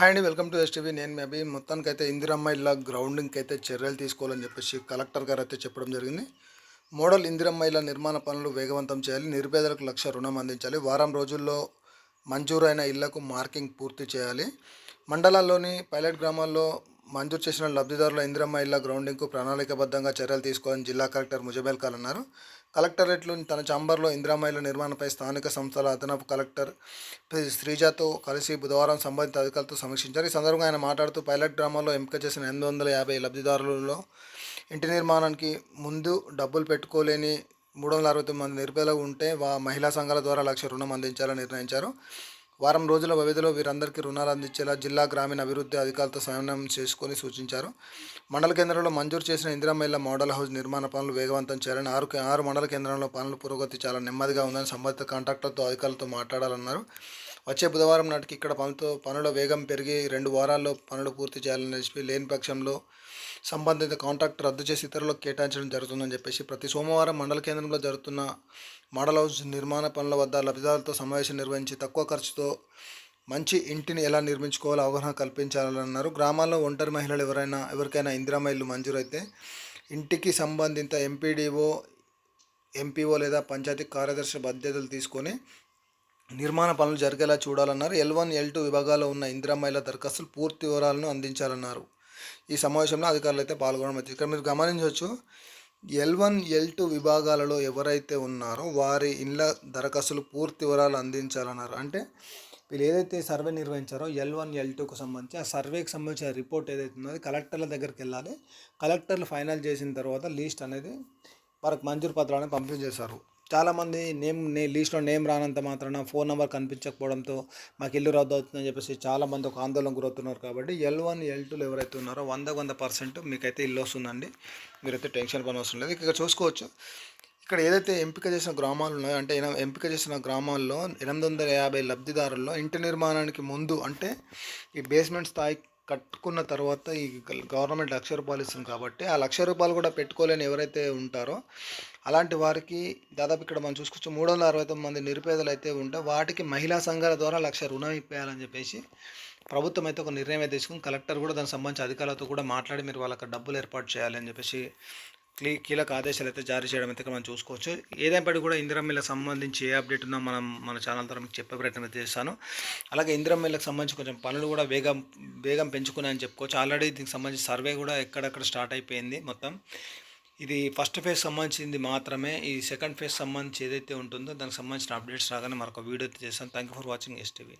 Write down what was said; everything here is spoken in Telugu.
హాయ్ అండి వెల్కమ్ టు ఎస్టీవీ నేను మేబీ మొత్తానికి అయితే ఇందిరమ్మ ఇళ్ళ గ్రౌండింగ్కి అయితే చర్యలు తీసుకోవాలని చెప్పేసి కలెక్టర్ గారు అయితే చెప్పడం జరిగింది. మోడల్ ఇందిరమ్మ ఇళ్ళ నిర్మాణ పనులు వేగవంతం చేయాలి నిరుపేదలకు లక్ష రుణం అందించాలి వారం రోజుల్లో మంజూరైన ఇళ్ళకు మార్కింగ్ పూర్తి చేయాలి. మండలాల్లోని పైలట్ గ్రామాల్లో మంజూరు చేసిన లబ్ధిదారుల ఇందిరమ్మ ఇళ్ళ గ్రౌండింగ్కు ప్రణాళికబద్ధంగా చర్యలు తీసుకోవాలని జిల్లా కలెక్టర్ ముజబేల్ ఖాన్ అన్నారు. కలెక్టరేట్లో తన చాంబర్లో ఇందిరామ ఇళ్ళ నిర్మాణంపై స్థానిక సంస్థల అదనపు కలెక్టర్ శ్రీజాతో కలిసి బుధవారం సంబంధిత అధికారులతో సమీక్షించారు. ఈ సందర్భంగా ఆయన మాట్లాడుతూ పైలట్ డ్రామాలో ఎంపిక చేసిన ఎనిమిది వందల యాభై లబ్ధిదారులలో ఇంటి నిర్మాణానికి ముందు డబ్బులు పెట్టుకోలేని మూడు వందల అరవై తొమ్మిది మంది నిరుపేదలు ఉంటే వా మహిళా సంఘాల ద్వారా లక్ష రుణం అందించాలని నిర్ణయించారు. వారం రోజుల వ్యవధిలో వీరందరికీ రుణాలు అందించేలా జిల్లా గ్రామీణ అభివృద్ధి అధికారులతో సమన్వయం చేసుకొని సూచించారు. మండల కేంద్రంలో మంజూరు చేసిన ఇందిరామహిళ మోడల్ హౌస్ నిర్మాణ పనులు వేగవంతం చేయాలని ఆరు ఆరు మండల కేంద్రంలో పనుల పురోగతి చాలా నెమ్మదిగా ఉందని సంబంధిత కాంట్రాక్టర్తో అధికారులతో మాట్లాడాలన్నారు. వచ్చే బుధవారం నాటికి ఇక్కడ పనులతో పనుల వేగం పెరిగి రెండు వారాల్లో పనులు పూర్తి చేయాలని చెప్పి లేని పక్షంలో సంబంధిత కాంట్రాక్ట్ రద్దు చేసి ఇతరులకు కేటాయించడం జరుగుతుందని చెప్పేసి ప్రతి సోమవారం మండల కేంద్రంలో జరుగుతున్న మోడల్ హౌస్ నిర్మాణ పనుల వద్ద లబ్ధిదారులతో సమావేశం నిర్వహించి తక్కువ ఖర్చుతో మంచి ఇంటిని ఎలా నిర్మించుకోవాలో అవగాహన కల్పించాలని అన్నారు గ్రామాల్లో ఒంటరి మహిళలు ఎవరైనా ఎవరికైనా ఇందిరామ ఇల్లు మంజూరైతే ఇంటికి సంబంధిత ఎంపీడీఓ ఎంపీఓ లేదా పంచాయతీ కార్యదర్శి బాధ్యతలు తీసుకొని నిర్మాణ పనులు జరిగేలా చూడాలన్నారు. ఎల్ వన్ ఎల్ టూ విభాగాల్లో ఉన్న ఇందిరామైల దరఖాస్తులు పూర్తి వివరాలను అందించాలన్నారు. ఈ సమావేశంలో అధికారులు అయితే పాల్గొనడం ఇక్కడ మీరు గమనించవచ్చు ఎల్ వన్ ఎల్ టూ విభాగాలలో ఎవరైతే ఉన్నారో వారి ఇళ్ళ దరఖాస్తులు పూర్తి వివరాలు అందించాలన్నారు. అంటే వీళ్ళు ఏదైతే సర్వే నిర్వహించారో ఎల్ వన్ ఎల్ టూకు సంబంధించి ఆ సర్వేకి సంబంధించిన రిపోర్ట్ ఏదైతే ఉందో అది కలెక్టర్ల దగ్గరికి వెళ్ళాలి. కలెక్టర్లు ఫైనల్ చేసిన తర్వాత లిస్ట్ అనేది వారికి మంజూరు పత్రాలను పంపిణీ చేశారు. చాలామంది నేమ్ నే లిస్ట్లో నేమ్ రానంత మాత్రాన ఫోన్ నెంబర్ కనిపించకపోవడంతో మాకు ఇల్లు రద్దు అవుతుందని చెప్పేసి చాలామంది ఒక ఆందోళన గురవుతున్నారు కాబట్టి ఎల్ వన్ ఎల్ టూలు ఎవరైతే ఉన్నారో వంద వంద పర్సెంట్ మీకైతే ఇల్లు వస్తుందండి. మీరైతే టెన్షన్ పని అవసరం లేదు. ఇక్కడ చూసుకోవచ్చు. ఇక్కడ ఏదైతే ఎంపిక చేసిన గ్రామాలు ఉన్నాయో అంటే ఎంపిక చేసిన గ్రామాల్లో ఎనిమిది వందల యాభై లబ్ధిదారుల్లో ఇంటి నిర్మాణానికి ముందు అంటే ఈ బేస్మెంట్ స్థాయి కట్టుకున్న తర్వాత ఈ గవర్నమెంట్ లక్ష రూపాయలు ఇస్తుంది కాబట్టి ఆ లక్ష రూపాయలు కూడా పెట్టుకోలేని ఎవరైతే ఉంటారో అలాంటి వారికి దాదాపు ఇక్కడ మనం చూసుకోవచ్చు మూడు వందల అరవై తొమ్మిది మంది నిరుపేదలు అయితే ఉంటే వాటికి మహిళా సంఘాల ద్వారా లక్ష రుణం ఇప్పేయాలని చెప్పేసి ప్రభుత్వం అయితే ఒక నిర్ణయం అయితే తీసుకుని కలెక్టర్ కూడా దానికి సంబంధించి అధికారులతో కూడా మాట్లాడి మీరు వాళ్ళకి డబ్బులు ఏర్పాటు చేయాలి అని చెప్పేసి క్లీ కీలక ఆదేశాలు అయితే జారీ చేయడం అయితే మనం చూసుకోవచ్చు. ఏదైనప్పటికీ కూడా ఇందిరమ్మిళ్ళకి సంబంధించి ఏ అప్డేట్ ఉన్నా మనం మన ఛానల్ ద్వారా మీకు చెప్పే ప్రయత్నం అయితే చేస్తాను. అలాగే ఇందిరమ్మిళ్ళకి సంబంధించి కొంచెం పనులు కూడా వేగం వేగం పెంచుకున్నాయని చెప్పుకోవచ్చు. ఆల్రెడీ దీనికి సంబంధించి సర్వే కూడా ఎక్కడెక్కడ స్టార్ట్ అయిపోయింది మొత్తం. ఇది ఫస్ట్ ఫేజ్ సంబంధించింది మాత్రమే. ఈ సెకండ్ ఫేజ్ సంబంధించి ఏదైతే ఉంటుందో దానికి సంబంధించిన అప్డేట్స్ రాగానే మరొక వీడియో చేస్తాను thank you for watching STV